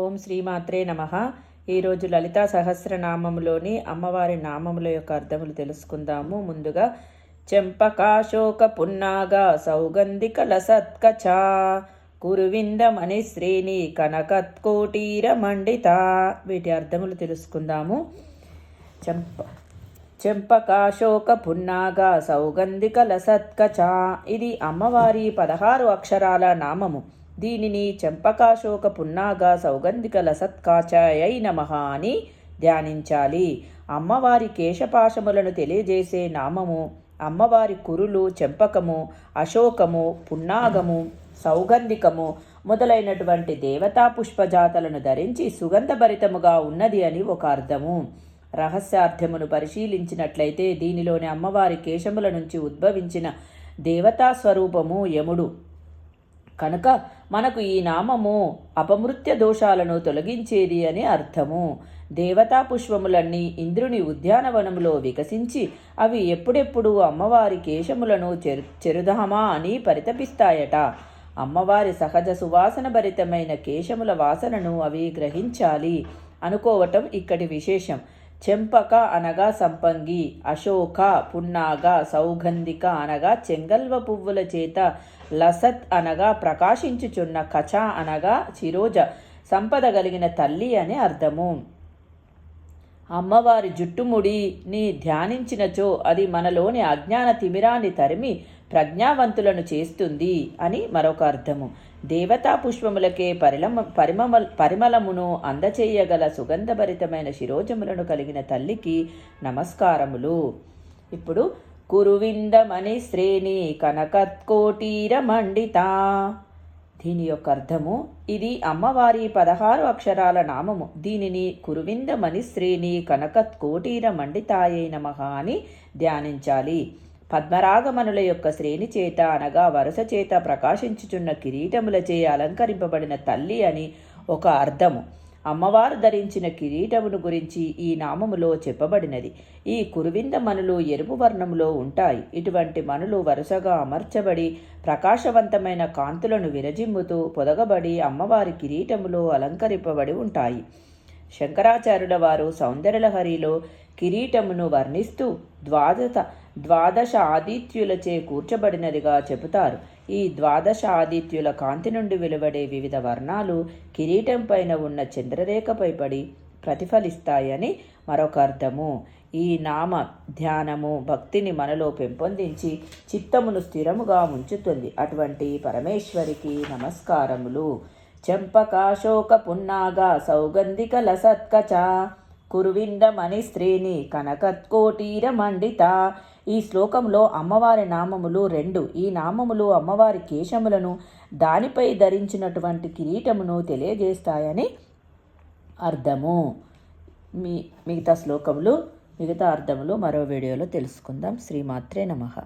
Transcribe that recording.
ఓం శ్రీమాత్రే నమ. ఈరోజు లలితా సహస్రనామములోని అమ్మవారి నామముల యొక్క అర్థములు తెలుసుకుందాము. ముందుగా చెంపకాశోక పున్నాగ సౌగంధిక లసత్కచ కురువిందమణి శ్రీని కనకత్కోటీర మండిత వీటి అర్థములు తెలుసుకుందాము. చెంప చెంపకాశోక పున్నాగ సౌగంధిక లసత్కచ ఇది అమ్మవారి పదహారు అక్షరాల నామము. దీనిని చెంపకాశోక పున్నాగ సౌగంధిక లసత్కాచాయై నమః అని ధ్యానించాలి. అమ్మవారి కేశపాశములను తెలియజేసే నామము అమ్మవారి కురులు చెంపకము అశోకము పున్నాగము సౌగంధికము మొదలైనటువంటి దేవతా పుష్పజాతలను ధరించి సుగంధభరితముగా ఉన్నది అని ఒక అర్థము. రహస్యార్థమును పరిశీలించినట్లయితే దీనిలోని అమ్మవారి కేశముల నుంచి ఉద్భవించిన దేవతా స్వరూపము యముడు. కనుక మనకు ఈ నామము అపమృత్య దోషాలను తొలగించేది అని అర్థము. దేవతా పుష్పములన్నీ ఇంద్రుని ఉద్యానవనములో వికసించి అవి ఎప్పుడెప్పుడు అమ్మవారి కేశములను చెరు చెరుదామా అని పరితపిస్తాయట. అమ్మవారి సహజ సువాసన భరితమైన కేశముల వాసనను అవి గ్రహించాలి అనుకోవటం ఇక్కడి విశేషం. చెంపక అనగా సంపంగి అశోక పున్నాగ సౌగంధిక అనగా చెంగల్వ పువ్వుల చేత లసత్ అనగా ప్రకాశించుచున్న కచ అనగా చిరోజ. సంపద కలిగిన తల్లి అని అర్థము. అమ్మవారి జుట్టుముడిని ధ్యానించినచో అది మనలోని అజ్ఞాన తిమిరాన్ని తరిమి ప్రజ్ఞావంతులను చేస్తుంది అని మరొక అర్థము. దేవతా పుష్పములకే పరిలమ పరిమమ పరిమళమును అందచేయగల సుగంధభరితమైన శిరోజములను కలిగిన తల్లికి నమస్కారములు. ఇప్పుడు కురువిందమణి శ్రేణి కనకత్కోటీర మండిత దీని యొక్క అర్థము ఇది అమ్మవారి పదహారు అక్షరాల నామము. దీనిని కురువింద మణిశ్రేణి కనకత్ కోటీర మండితాయే నమ అని ధ్యానించాలి. పద్మరాగమనుల యొక్క శ్రేణి చేత అనగా వరుస చేత ప్రకాశించుచున్న కిరీటములచే అలంకరింపబడిన తల్లి అని ఒక అర్థము. అమ్మవారు ధరించిన కిరీటమును గురించి ఈ నామములో చెప్పబడినది. ఈ కురువింద మనులు ఎరుపు వర్ణములో ఉంటాయి. ఇటువంటి మనులు వరుసగా అమర్చబడి ప్రకాశవంతమైన కాంతులను విరజిమ్ముతూ పొదగబడి అమ్మవారి కిరీటములో అలంకరింపబడి ఉంటాయి. శంకరాచార్యుల వారు సౌందర్యలహరిలో కిరీటమును వర్ణిస్తూ ద్వాదశ ద్వాదశ ఆదిత్యులచే కూర్చబడినదిగా చెబుతారు. ఈ ద్వాదశ ఆదిత్యుల కాంతి నుండి వెలువడే వివిధ వర్ణాలు కిరీటం పైన ఉన్న చంద్రరేఖపై పడి ప్రతిఫలిస్తాయని మరొక అర్థము. ఈ నామ ధ్యానము భక్తిని మనలో పెంపొందించి చిత్తమును స్థిరముగా ఉంచుతుంది. అటువంటి పరమేశ్వరికి నమస్కారములు. చెంపకాశోక పున్నాగ సౌగంధిక లసత్కచ కురువిందమణి స్త్రీని కనకత్కోటీర మండిత ఈ శ్లోకంలో అమ్మవారి నామములు రెండు. ఈ నామములు అమ్మవారి కేశములను దానిపై ధరించినటువంటి కిరీటమును తెలియజేస్తాయని అర్థము. మీ మిగతా శ్లోకములు మిగతా అర్థములు మరో వీడియోలో తెలుసుకుందాం. శ్రీమాత్రే నమః.